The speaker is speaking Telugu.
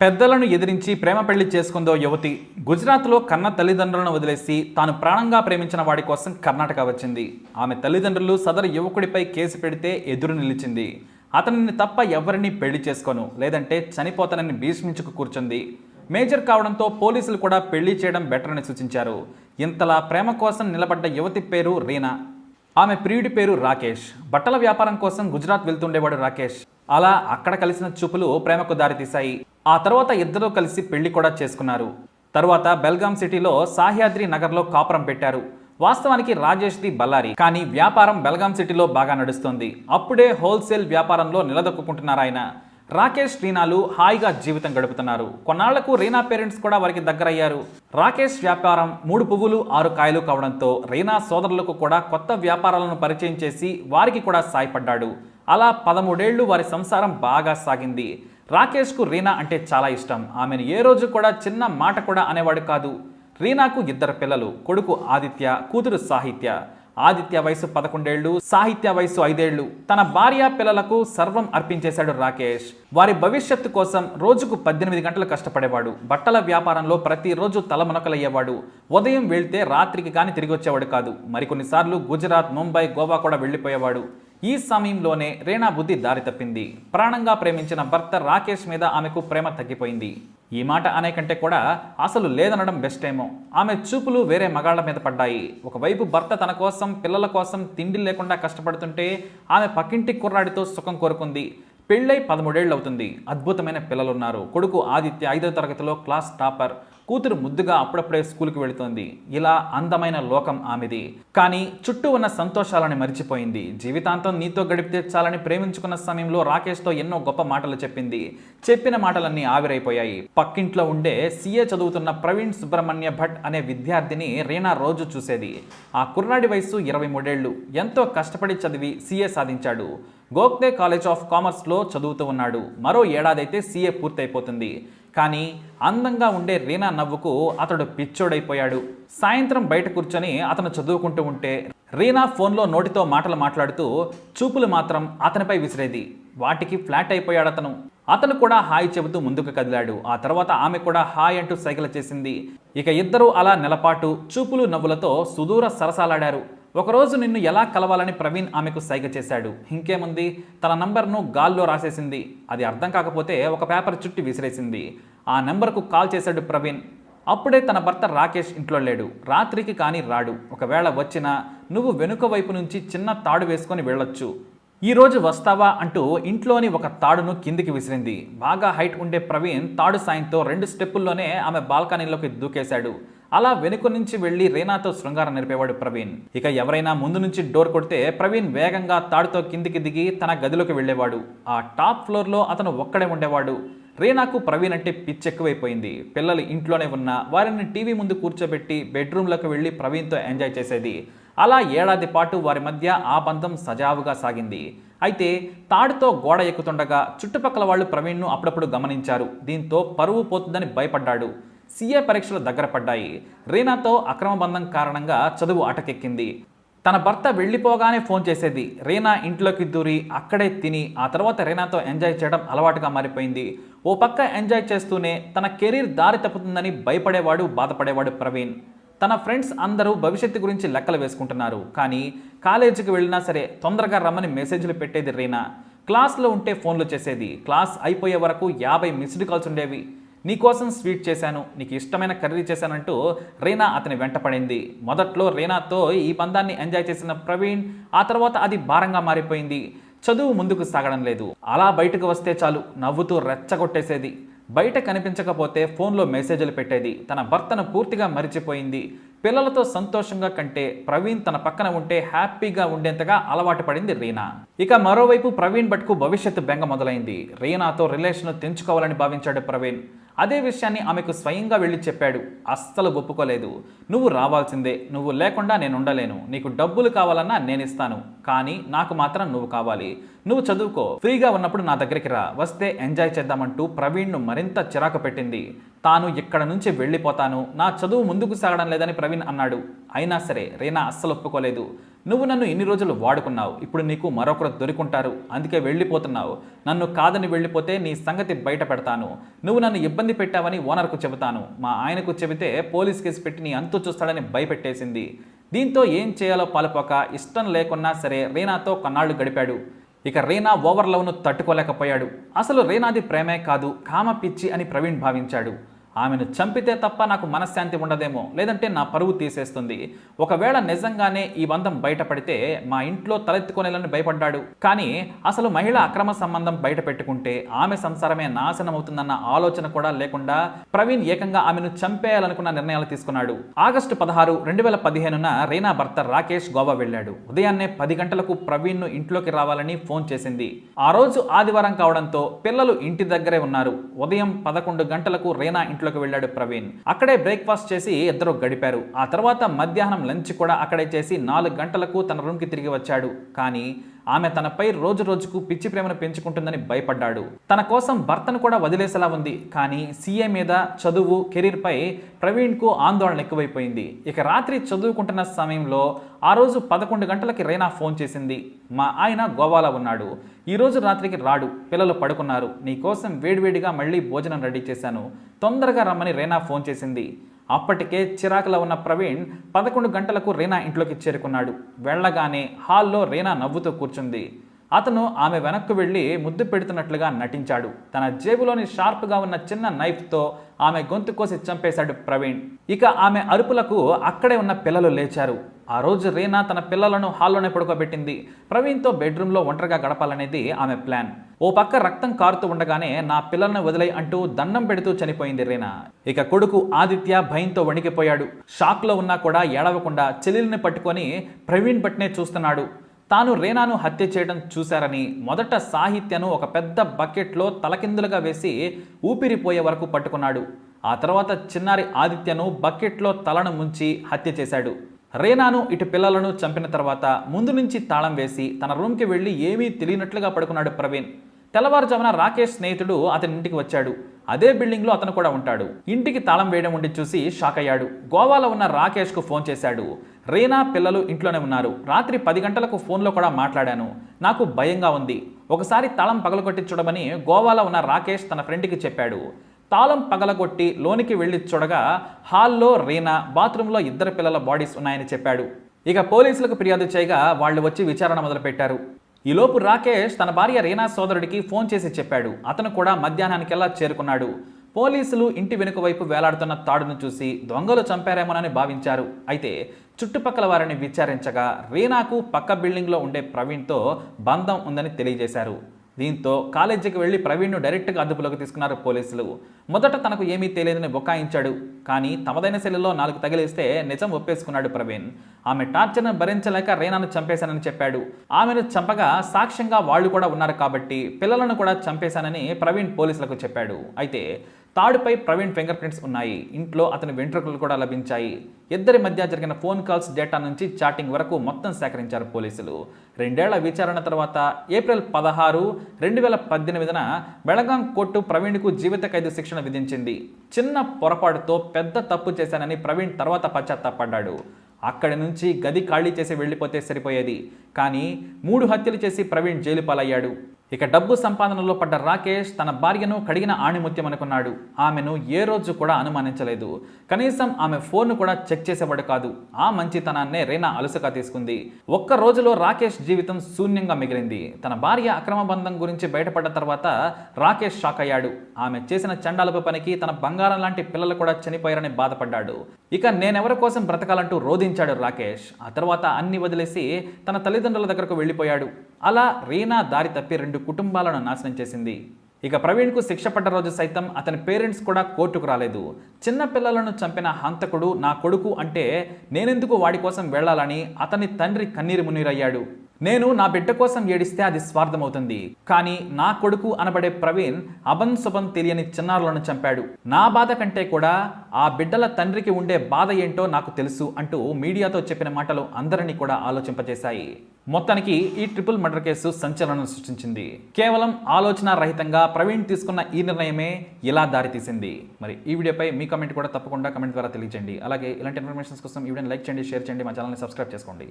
పెద్దలను ఎదిరించి ప్రేమ పెళ్ళి చేసుకుందో యువతి గుజరాత్లో కన్న తల్లిదండ్రులను వదిలేసి తాను ప్రాణంగా ప్రేమించిన వాడి కోసం కర్ణాటక వచ్చింది. ఆమె తల్లిదండ్రులు సదరు యువకుడిపై కేసు పెడితే ఎదురు నిలిచింది. అతనిని తప్ప ఎవరిని పెళ్ళి చేసుకోను లేదంటే చనిపోతానని భీష్మించుకు కూర్చుంది. మేజర్ కావడంతో పోలీసులు కూడా పెళ్ళి చేయడం బెటర్ అని సూచించారు. ఇంతలా ప్రేమ కోసం నిలబడ్డ యువతి పేరు రీనా. ఆమె ప్రియుడి పేరు రాకేష్. బట్టల వ్యాపారం కోసం గుజరాత్ వెళ్తుండేవాడు రాకేష్. అలా అక్కడ కలిసిన చూపులు ప్రేమకు దారితీశాయి. ఆ తర్వాత ఇద్దరూ కలిసి పెళ్ళి కూడా చేసుకున్నారు. తరువాత బెల్గాం సిటీలో సాహ్యాద్రి నగర్లో కాపురం పెట్టారు. వాస్తవానికి రాజేష్ది బల్లారి కానీ వ్యాపారం బెల్గాం సిటీలో బాగా నడుస్తుంది. అప్పుడే హోల్సేల్ వ్యాపారంలో నిలదొక్కుంటున్నారు ఆయన. రాకేష్ రీనాలు హాయిగా జీవితం గడుపుతున్నారు. కొన్నాళ్ళకు రీనా పేరెంట్స్ కూడా వారికి దగ్గరయ్యారు. రాకేష్ వ్యాపారం మూడు పువ్వులు ఆరు కాయలు కావడంతో రీనా సోదరులకు కూడా కొత్త వ్యాపారాలను పరిచయం చేసి వారికి కూడా సాయపడ్డాడు. అలా పదమూడేళ్ళు వారి సంసారం బాగా సాగింది. రాకేష్కు రీనా అంటే చాలా ఇష్టం. ఆమెను ఏ రోజు కూడా చిన్న మాట కూడా అనేవాడు కాదు. రీనాకు ఇద్దరు పిల్లలు కొడుకు ఆదిత్య కూతురు సాహిత్య. ఆదిత్య వయసు పదకొండేళ్ళు సాహిత్య వయసు ఐదేళ్ళు తన భార్య పిల్లలకు సర్వం అర్పించేశాడు రాకేష్. వారి భవిష్యత్తు కోసం రోజుకు పద్దెనిమిది గంటలు కష్టపడేవాడు. బట్టల వ్యాపారంలో ప్రతిరోజు తలమునకలయ్యేవాడు ఉదయం వెళ్తే రాత్రికి కానీ తిరిగి వచ్చేవాడు కాదు. మరికొన్నిసార్లు గుజరాత్ ముంబై గోవా కూడా వెళ్ళిపోయేవాడు. ఈ సమయంలోనే రేణా బుద్ధి దారి తప్పింది. ప్రాణంగా ప్రేమించిన భర్త రాకేష్ మీద ఆమెకు ప్రేమ తగ్గిపోయింది. ఈ మాట అనే కంటే కూడా అసలు లేదనడం బెస్ట్ ఏమో ఆమె చూపులు వేరే మగాళ్ళ మీద పడ్డాయి. ఒకవైపు భర్త తన కోసం పిల్లల కోసం తిండి లేకుండా కష్టపడుతుంటే ఆమె పక్కింటి కుర్రాడితో సుఖం కోరుకుంది. పెళ్ళై పదమూడేళ్ళు అవుతుంది అద్భుతమైన పిల్లలున్నారు. కొడుకు ఆదిత్య ఐదో తరగతిలో క్లాస్ టాపర్. కూతురు ముద్దుగా అప్పుడప్పుడే స్కూల్కి వెళుతోంది. ఇలా అందమైన లోకం ఆమెది. కానీ చుట్టూ ఉన్న సంతోషాలని మరిచిపోయింది. జీవితాంతం నీతో గడిపితే చాలని ప్రేమించుకున్న సమయంలో రాకేష్తో ఎన్నో గొప్ప మాటలు చెప్పింది. చెప్పిన మాటలన్నీ ఆవిరైపోయాయి. పక్కింట్లో ఉండే సీఏ చదువుతున్న ప్రవీణ్ సుబ్రహ్మణ్య భట్ అనే విద్యార్థిని రీనా రోజు చూసేది. ఆ కుర్రాడి వయసు ఇరవై మూడేళ్ళు ఎంతో కష్టపడి చదివి సీఏ సాధించాడు. గోక్దే కాలేజ్ ఆఫ్ కామర్స్లో చదువుతూ ఉన్నాడు. మరో ఏడాదైతే సీఏ పూర్తయిపోతుంది. కానీ అందంగా ఉండే రీనా నవ్వుకు అతడు పిచ్చోడైపోయాడు. సాయంత్రం బయట కూర్చొని అతను చదువుకుంటూ ఉంటే రీనా ఫోన్లో నోటితో మాటలు మాట్లాడుతూ చూపులు మాత్రం అతనిపై విసిరేది. వాటికి ఫ్లాట్ అయిపోయాడు అతను. అతను కూడా హాయ్ చెబుతూ ముందుకు కదిలాడు. ఆ తర్వాత ఆమె కూడా హాయ్ అంటూ సైకిల్ చేసింది. ఇక ఇద్దరూ అలా నెలపాటు చూపులు నవ్వులతో సుదూర సరసాలాడారు. ఒకరోజు నిన్ను ఎలా కలవాలని ప్రవీణ్ ఆమెకు సైగ చేశాడు. ఇంకేముంది? తన నంబర్ను గాల్లో రాసేసింది. అది అర్థం కాకపోతే ఒక పేపర్ చుట్టి విసిరేసింది. ఆ నెంబర్కు కాల్ చేశాడు ప్రవీణ్. అప్పుడే తన భర్త రాకేష్ ఇంట్లో లేడు. రాత్రికి కానీ రాడు. ఒకవేళ వచ్చినా నువ్వు వెనుక వైపు నుంచి చిన్న తాడు వేసుకొని వెళ్ళొచ్చు. ఈరోజు వస్తావా అంటూ ఇంట్లోని ఒక తాడును కిందికి విసిరింది. బాగా హైట్ ఉండే ప్రవీణ్ తాడు సాయంతో రెండు స్టెప్పుల్లోనే ఆమె బాల్కనీలోకి దూకేశాడు. అలా వెనుక నుంచి వెళ్ళి రేనాతో శృంగారం నిలిపేవాడు ప్రవీణ్. ఇక ఎవరైనా ముందు నుంచి డోర్ కొడితే ప్రవీణ్ వేగంగా తాడుతో కిందికి దిగి తన గదిలోకి వెళ్ళేవాడు. ఆ టాప్ ఫ్లోర్లో అతను ఒక్కడే ఉండేవాడు. రేనాకు ప్రవీణ్ అంటే పిచ్చెక్కువైపోయింది పిల్లలు ఇంట్లోనే ఉన్నా వారిని టీవీ ముందు కూర్చోబెట్టి బెడ్రూమ్లోకి వెళ్ళి ప్రవీణ్తో ఎంజాయ్ చేసేది. అలా ఏడాది పాటు వారి మధ్య ఆ బంధం సజావుగా సాగింది. అయితే తాడుతో గోడ ఎక్కుతుండగా చుట్టుపక్కల వాళ్ళు ప్రవీణ్ను అప్పుడప్పుడు గమనించారు. దీంతో పరువు పోతుందని భయపడ్డాడు. సీఏ పరీక్షలు దగ్గర పడ్డాయి. రీనాతో అక్రమ బంధం కారణంగా చదువు అటకెక్కింది. తన భర్త వెళ్ళిపోగానే ఫోన్ చేసేది. రీనా ఇంట్లోకి దూరి అక్కడే తిని ఆ తర్వాత రీనాతో ఎంజాయ్ చేయడం అలవాటుగా మారిపోయింది. ఓ పక్క ఎంజాయ్ చేస్తూనే తన కెరీర్ దారి తప్పుతుందని భయపడేవాడు బాధపడేవాడు ప్రవీణ్. తన ఫ్రెండ్స్ అందరూ భవిష్యత్తు గురించి లెక్కలు వేసుకుంటున్నారు. కానీ కాలేజీకి వెళ్ళినా సరే తొందరగా రమ్మని మెసేజ్లు పెట్టేది రీనా. క్లాస్లో ఉంటే ఫోన్లు చేసేది. క్లాస్ అయిపోయే వరకు యాభై మిస్డ్ కాల్స్ ఉండేవి. నీకోసం స్వీట్ చేశాను నీకు ఇష్టమైన కర్రీ చేశానంటూ రీనా అతని వెంటపడింది మొదట్లో రీనాతో ఈ పందాన్ని ఎంజాయ్ చేసిన ప్రవీణ్ ఆ తర్వాత అది భారంగా మారిపోయింది. చదువు ముందుకు సాగడం లేదు. అలా బయటకు వస్తే చాలు నవ్వుతూ రెచ్చగొట్టేసేది. బయట కనిపించకపోతే ఫోన్లో మెసేజ్లు పెట్టేది. తన భర్తను పూర్తిగా మరిచిపోయింది. పిల్లలతో సంతోషంగా కంటే ప్రవీణ్ తన పక్కన ఉంటే హ్యాపీగా ఉండేంతగా అలవాటు పడింది రీనా. ఇక మరోవైపు ప్రవీణ్ భట్కు భవిష్యత్తు బెంగ మొదలైంది. రీనాతో రిలేషన్ తెంచుకోవాలని భావించాడు ప్రవీణ్. అదే విషయాన్ని ఆమెకు స్వయంగా వెళ్ళి చెప్పాడు. అస్సలు ఒప్పుకోలేదు. నువ్వు రావాల్సిందే. నువ్వు లేకుండా నేను ఉండలేను. నీకు డబ్బులు కావాలన్నా నేను ఇస్తాను. కానీ నాకు మాత్రం నువ్వు కావాలి. నువ్వు చదువుకో. ఫ్రీగా ఉన్నప్పుడు నా దగ్గరికి రా. వస్తే ఎంజాయ్ చేద్దామంటూ ప్రవీణ్ను మరింత చిరాకు పెట్టింది. తాను ఇక్కడ నుంచి వెళ్ళిపోతాను. నా చదువు ముందుకు సాగడం లేదని ప్రవీణ్ అన్నాడు. అయినా సరే రీనా అస్సలు ఒప్పుకోలేదు. నువ్వు నన్ను ఇన్ని రోజులు వాడుకున్నావు. ఇప్పుడు నీకు మరొకరు దొరికుంటారు. అందుకే వెళ్ళిపోతున్నావు. నన్ను కాదని వెళ్ళిపోతే నీ సంగతి బయట పెడతాను. నువ్వు నన్ను ఇబ్బంది పెట్టావని ఓనర్కు చెబుతాను. మా ఆయనకు చెబితే పోలీస్ కేసు పెట్టి నీ అంతు చూస్తాడని భయపెట్టేసింది. దీంతో ఏం చేయాలో పాలుపోక ఇష్టం లేకున్నా సరే రీనాతో కొన్నాళ్ళు గడిపాడు. ఇక రీనా ఓవర్ లవ్ను తట్టుకోలేకపోయాడు. అసలు రీనాది ప్రేమే కాదు కామ పిచ్చి అని ప్రవీణ్ భావించాడు. ఆమెను చంపితే తప్ప నాకు మనశ్శాంతి ఉండదేమో. లేదంటే నా పరువు తీసేస్తుంది. ఒకవేళ నిజంగానే ఈ బంధం బయటపడితే మా ఇంట్లో తలెత్తుకొనేలని భయపడ్డాడు. కానీ అసలు మహిళ అక్రమ సంబంధం బయట పెట్టుకుంటే ఆమె సంసారమే నాశనం అవుతుందన్న ఆలోచన కూడా లేకుండా ప్రవీణ్ ఏకంగా ఆమెను చంపేయాలనుకున్న నిర్ణయాలు తీసుకున్నాడు. ఆగస్టు పదహారు రెండు వేల పదిహేనున రీనా భర్త రాకేష్ గోవా వెళ్ళాడు. ఉదయాన్నే పది గంటలకు ప్రవీణ్ను ఇంట్లోకి రావాలని ఫోన్ చేసింది. ఆ రోజు ఆదివారం కావడంతో పిల్లలు ఇంటి దగ్గరే ఉన్నారు. ఉదయం పదకొండు గంటలకు రీనా ఇంట్లోకి వెళ్ళాడు ప్రవీణ్. అక్కడే బ్రేక్ఫాస్ట్ చేసి ఇద్దరు గడిపారు. ఆ తర్వాత మధ్యాహ్నం లంచ్ కూడా అక్కడే చేసి నాలుగు గంటలకు తన రూమ్కి తిరిగి వచ్చాడు. కానీ ఆమె తనపై రోజు రోజుకు పిచ్చి ప్రేమను పెంచుకుంటుందని భయపడ్డాడు. తన కోసం భర్తను కూడా వదిలేసేలా ఉంది. కానీ సీఏ మీద చదువు కెరీర్పై ప్రవీణ్కు ఆందోళన ఎక్కువైపోయింది. ఇక రాత్రి చదువుకుంటున్న సమయంలో ఆ రోజు పదకొండు గంటలకి రైనా ఫోన్ చేసింది. మా ఆయన గోవాలో ఉన్నాడు. ఈరోజు రాత్రికి రాడు. పిల్లలు పడుకున్నారు. నీ కోసం వేడివేడిగా మళ్ళీ భోజనం రెడీ చేశాను. తొందరగా రమ్మని రైనా ఫోన్ చేసింది. అప్పటికే చిరాకులో ఉన్న ప్రవీణ్ పదకొండు గంటలకు రీనా ఇంట్లోకి చేరుకున్నాడు. వెళ్ళగానే హాల్లో రీనా నవ్వుతూ కూర్చుంది. అతను ఆమె వెనక్కు వెళ్ళి ముద్దు పెడుతున్నట్లుగా నటించాడు. తన జేబులోని షార్ప్గా ఉన్న చిన్న నైఫ్తో ఆమె గొంతు కోసి చంపేశాడు ప్రవీణ్. ఇక ఆమె అరుపులకు అక్కడే ఉన్న పిల్లలు లేచారు. ఆ రోజు రీనా తన పిల్లలను హాల్లోనే పడుకోబెట్టింది. ప్రవీణ్తో బెడ్రూమ్లో ఒంటరిగా గడపాలనేది ఆమె ప్లాన్. ఓ పక్క రక్తం కారుతూ ఉండగానే నా పిల్లలను వదిలై అంటూ దండం పెడుతూ చనిపోయింది రీనా. ఇక కొడుకు ఆదిత్య భయంతో వణికిపోయాడు. షాక్లో ఉన్నా కూడా ఏడవకుండా చెల్లెల్ని పట్టుకొని ప్రవీణ్ బట్నే చూస్తున్నాడు. తాను రేనాను హత్య చేయడం చూశారని మొదట సాహిత్యను ఒక పెద్ద బకెట్లో తలకిందులుగా వేసి ఊపిరిపోయే వరకు పట్టుకున్నాడు. ఆ తర్వాత చిన్నారి ఆదిత్యను బకెట్లో తలను ముంచి హత్య చేశాడు. రేనాను ఇటు పిల్లలను చంపిన తర్వాత ముందు నుంచి తాళం వేసి తన రూమ్కి వెళ్ళి ఏమీ తెలియనట్లుగా పడుకున్నాడు ప్రవీణ్. తెల్లవారుజామున రాకేష్ స్నేహితుడు అతని ఇంటికి వచ్చాడు. అదే బిల్డింగ్లో అతను కూడా ఉంటాడు. ఇంటికి తాళం వేయడం ఉండి చూసి షాక్ అయ్యాడు. గోవాలో ఉన్న రాకేష్కు ఫోన్ చేశాడు. రీనా పిల్లలు ఇంట్లోనే ఉన్నారు. రాత్రి పది గంటలకు ఫోన్లో కూడా మాట్లాడాను. నాకు భయంగా ఉంది. ఒకసారి తాళం పగలగొట్టి చూడమని గోవాలో ఉన్న రాకేష్ తన ఫ్రెండ్కి చెప్పాడు. తాళం పగలగొట్టి లోనికి వెళ్ళి చూడగా హాల్లో రీనా బాత్రూంలో ఇద్దరు పిల్లల బాడీస్ ఉన్నాయని చెప్పాడు. ఇక పోలీసులకు ఫిర్యాదు చేయగా వాళ్ళు వచ్చి విచారణ మొదలుపెట్టారు. ఈలోపు రాకేష్ తన భార్య రీనా సోదరుడికి ఫోన్ చేసి చెప్పాడు. అతను కూడా మధ్యాహ్నానికెల్లా చేరుకున్నాడు. పోలీసులు ఇంటి వెనుక వైపు వేలాడుతున్న తాడును చూసి దొంగలు చంపారేమోనని భావించారు. అయితే చుట్టుపక్కల వారిని విచారించగా రీనాకు పక్క బిల్డింగ్లో ఉండే ప్రవీణ్తో బంధం ఉందని తెలియజేశారు. దీంతో కాలేజీకి వెళ్ళి ప్రవీణ్ను డైరెక్ట్గా అదుపులోకి తీసుకున్నారు పోలీసులు. మొదట తనకు ఏమీ తెలియదని బొకాయించాడు కానీ తమదైన శైలిలో నాలుగు తగిలిస్తే నిజం ఒప్పేసుకున్నాడు ప్రవీణ్. ఆమె టార్చర్ను భరించలేక రేనాను చంపేశానని చెప్పాడు. ఆమెను చంపగా సాక్ష్యంగా వాళ్ళు కూడా ఉన్నారు కాబట్టి పిల్లలను కూడా చంపేశానని ప్రవీణ్ పోలీసులకు చెప్పాడు. అయితే తాడుపై ప్రవీణ్ ఫింగర్ ప్రింట్స్ ఉన్నాయి. ఇంట్లో అతని వెంట్రుకలు కూడా లభించాయి. ఇద్దరి మధ్య జరిగిన ఫోన్ కాల్స్ డేటా నుంచి చాటింగ్ వరకు మొత్తం సేకరించారు పోలీసులు. రెండేళ్ళ విచారణ తర్వాత ఏప్రిల్ పదహారు రెండు వేల పద్దెనిమిదిన బెళగాం కోర్టు ప్రవీణ్కు జీవిత ఖైదు శిక్షణ విధించింది. చిన్న పొరపాటుతో పెద్ద తప్పు చేశానని ప్రవీణ్ తర్వాత పశ్చాత్తాపడ్డాడు. అక్కడి నుంచి గది ఖాళీ చేసి వెళ్ళిపోతే సరిపోయేది. కానీ మూడు హత్యలు చేసి ప్రవీణ్ జైలు పాలయ్యాడు ఇక డబ్బు సంపాదనలో పడ్డ రాకేష్ తన భార్యను కడిగిన ఆణిముత్యం అనుకున్నాడు ఆమెను ఏ రోజు కూడా అనుమానించలేదు. కనీసం ఆమె ఫోన్ను కూడా చెక్ చేసేవాడు కాదు. ఆ మంచితనాన్నే రీనా అలుసగా తీసుకుంది. ఒక్క రోజులో రాకేష్ జీవితం శూన్యంగా మిగిలింది. తన భార్య అక్రమ బంధం గురించి బయటపడ్డ తర్వాత రాకేష్ షాక్ అయ్యాడు. ఆమె చేసిన చండాలపు పనికి తన బంగారం లాంటి పిల్లలు కూడా చనిపోయారని బాధపడ్డాడు. ఇక నేనెవరి కోసం బ్రతకాలంటూ రోధించాడు రాకేష్. ఆ తర్వాత అన్ని వదిలేసి తన తల్లిదండ్రుల దగ్గరకు వెళ్ళిపోయాడు. అలా రీనా దారి తప్పి రెండు కుటుంబాలను నాశనం చేసింది. ఇక ప్రవీణ్కు శిక్ష పడ్డ రోజు సైతం అతని పేరెంట్స్ కూడా కోర్టుకు రాలేదు. చిన్న పిల్లలను చంపిన హంతకుడు నా కొడుకు అంటే నేనెందుకు వాడి కోసం వెళ్ళాలని అతని తండ్రి కన్నీరు మున్నీరయ్యాడు. నేను నా బిడ్డ కోసం ఏడిస్తే అది స్వార్థమవుతుంది. కానీ నా కొడుకు అనబడే ప్రవీణ్ అబన్ శుభం తెలియని చిన్నారులను చంపాడు. నా బాధ కంటే కూడా ఆ బిడ్డల తండ్రికి ఉండే బాధ ఏంటో నాకు తెలుసు అంటూ మీడియాతో చెప్పిన మాటలు అందరినీ కూడా ఆలోచింపజేశాయి. మొత్తానికి ఈ ట్రిపుల్ మర్డర్ కేసు సంచలనం సృష్టించింది. కేవలం ఆలోచన రహితంగా ప్రవీణ్ తీసుకున్న ఈ నిర్ణయమే ఇలా దారితీసింది. మరి ఈ వీడియోపై మీ కమెంట్ కూడా తప్పకుండా కమెంట్ ద్వారా తెలియజేయండి. అలాగే ఇలాంటి ఇన్ఫర్మేషన్స్ కోసం ఈ వీడియోని లైక్ చేయండి షేర్ చేయండి మా ఛానల్ని సబ్స్క్రైబ్ చేసుకోండి.